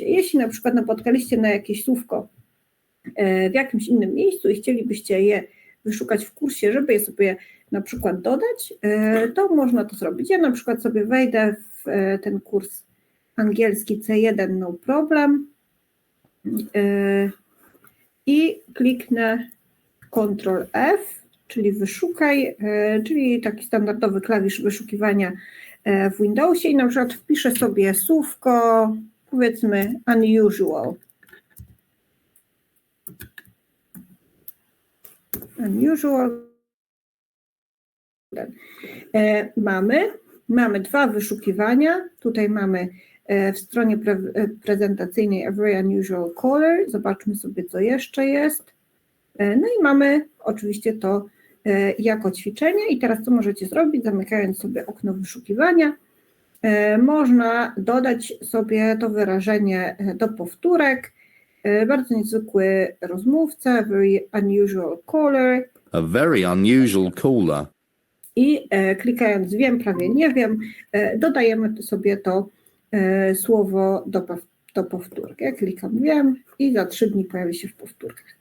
Jeśli na przykład napotkaliście na jakieś słówko e, w jakimś innym miejscu i chcielibyście je wyszukać w kursie, żeby je sobie na przykład dodać, e, to można to zrobić. Ja na przykład sobie wejdę w e, ten kurs angielski C1 no problem i kliknę Ctrl F, czyli wyszukaj, czyli taki standardowy klawisz wyszukiwania w Windowsie i na przykład wpiszę sobie słówko, powiedzmy unusual. Unusual. E, mamy, mamy dwa wyszukiwania. Tutaj mamy e, w stronie pre, e, prezentacyjnej a very unusual color. Zobaczmy sobie, co jeszcze jest. E, No i mamy oczywiście to e, jako ćwiczenie. I teraz co możecie zrobić, zamykając sobie okno wyszukiwania? E, Można dodać sobie to wyrażenie e, do powtórek. E, Bardzo niezwykły rozmówca, very unusual caller. A very unusual caller. I klikając wiem, prawie nie wiem, dodajemy sobie to słowo do, do powtórki. Ja klikam wiem i za trzy dni pojawi się w powtórkach.